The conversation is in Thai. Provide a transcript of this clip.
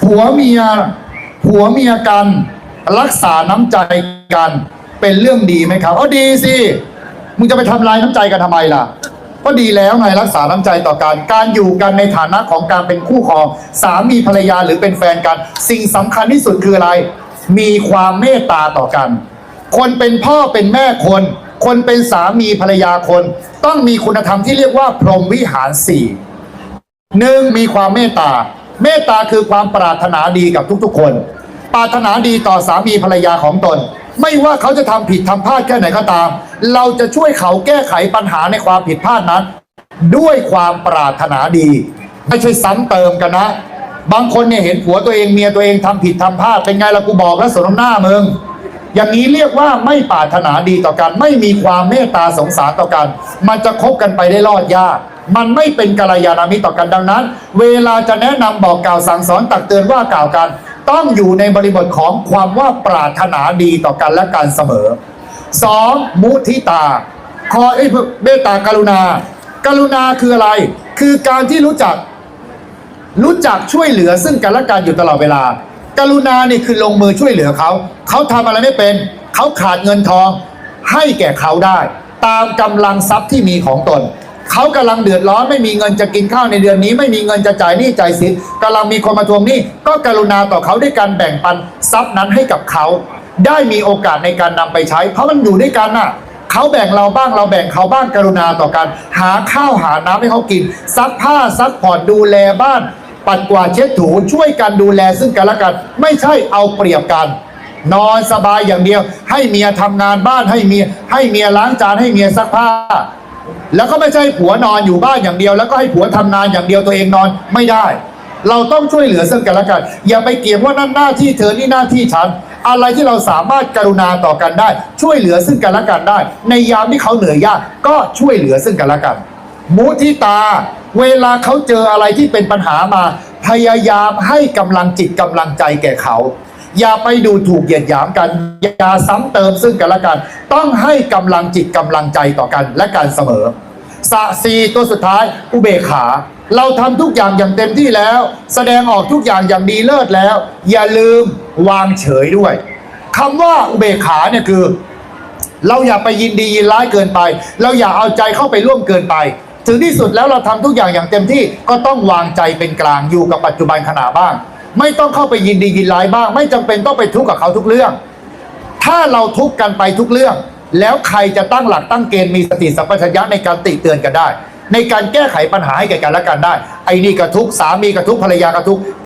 ผัวเมียผัวเมียกัน รักษาน้ำใจกัน เป็นเรื่องดีไหมครับอ๋อดีสิมึงจะไปทำลายน้ำใจกันทำไมล่ะก็ดีแล้วไงรักษาน้ำใจต่อกัน การอยู่กันในฐานะของการเป็นคู่ครอง สามีภรรยาหรือเป็นแฟนกัน สิ่งสำคัญที่สุดคืออะไร มีความเมตตาต่อกัน คนเป็นพ่อเป็นแม่คน คนเป็นสามีภรรยาคน ต้องมีคุณธรรมที่เรียกว่า พรหมวิหารสี่หนึ่งมีความเมตตา เมตตาคือความปรารถนาดีกับทุกๆ คน ปรารถนาดีต่อสามีภรรยาของตน ไม่ว่าเขาจะทำผิดทำพลาดแค่ไหนก็ตาม เราจะช่วยเขาแก้ไขปัญหาในความผิดพลาดนั้น ด้วยความปรารถนาดี ไม่ใช่ซ้ำเติมกันนะ บางคนเนี่ยเห็นผัวตัวเองเมียตัวเองทำผิดทำพลาดเป็นไงล่ะกูบอกแล้วสนมหน้ามึงอย่างนี้เรียกว่าไม่ปรารถนาดีต่อกัน ไม่มีความเมตตาสงสารต่อกัน มันจะคบกันไปได้รอดยาก มันไม่เป็นกัลยาณมิตรต่อกันดังนั้น เวลาจะแนะนำบอกกล่าวสั่งสอนตักเตือนว่ากล่าวกัน ต้องอยู่ในบริบทของความว่าปรารถนาดีต่อกันและกันเสมอสองมุทิตา คอยเอ้เมตตากรุณา กรุณาคืออะไร คือการที่รู้จัก รู้จักช่วยเหลือซึ่งกันและกันอยู่ตลอดเวลา กรุณานี่คือลงมือช่วยเหลือเขา เขาทำอะไรไม่เป็น เขาขาดเงินทอง ให้แก่เขาได้ ตามกำลังทรัพย์ที่มีของตน เขากำลังเดือดร้อนไม่มีเงินจะกินข้าวในเดือนนี้ ไม่มีเงินจะจ่ายหนี้จ่ายสินกำลังมีคนมาทวงหนี้ก็กรุณาต่อเขาด้วยการแบ่งปันทรัพย์นั้นให้กับเขาได้มีโอกาสในการนำไปใช้ เพราะมันอยู่ด้วยกันน่ะเขาแบ่งเราบ้างเราแบ่งเขาบ้างกรุณาต่อกัน หาข้าวหาน้ำให้เขากิน ซักผ้าซักผ่อนดูแลบ้าน ปัดกวาดเช็ดถูช่วยกันดูแลซึ่งกันและกัน ไม่ใช่เอาเปรียบกัน นอนสบายอย่างเดียว ให้เมียทำงานบ้านให้เมียให้เมียล้างจานให้เมียซักผ้า แล้วก็ไม่ใช่ผัวนอนอยู่บ้านอย่างเดียว แล้วก็ให้ผัวทำงานอย่างเดียวตัวเองนอนไม่ได้ เราต้องช่วยเหลือซึ่งกันและกัน อย่าไปเกี่ยงว่านั่นหน้าที่เธอนี่หน้าที่ฉัน อะไรที่เราสามารถกรุณาต่อกันได้ ช่วยเหลือซึ่งกันและกันได้ ในยามที่เขาเหนื่อยยากก็ช่วยเหลือซึ่งกันและกัน มุทิตา เวลาเขาเจออะไรที่เป็นปัญหามา พยายามให้กำลังจิตกำลังใจแก่เขา อย่าไปดูถูกเหยียดหยามกัน อย่าซ้ำเติมซึ่งกันและกัน ต้องให้กำลังจิตกำลังใจต่อกันและกันเสมอสะสีตัวสุดท้ายอุเบกขา เราทำทุกอย่างอย่างเต็มที่แล้ว แสดงออกทุกอย่างอย่างดีเลิศแล้ว อย่าลืมวางเฉยด้วยคำว่าอุเบกขาเนี่ยคือ เราอย่าไปยินดียินร้ายเกินไป เราอย่าเอาใจเข้าไปร่วมเกินไป ถึงที่สุดแล้วเราทำทุกอย่างอย่างเต็มที่ก็ต้องวางใจเป็นกลางอยู่กับปัจจุบันขณะบ้าง ไม่ต้องเข้าไปยินดียินร้ายบ้าง ไม่จำเป็นต้องไปทุกข์กับเขาทุกเรื่อง ถ้าเราทุกข์กันไปทุกเรื่อง แล้วใครจะตั้งหลักตั้งเกณฑ์มีสติสัมปชัญญะในการติเตือนกันได้ ในการแก้ไขปัญหาให้แก่กันและกันได้ ไอ้นี่ก็ทุกข์สามีก็ทุกข์ภรรยาก็ทุกข์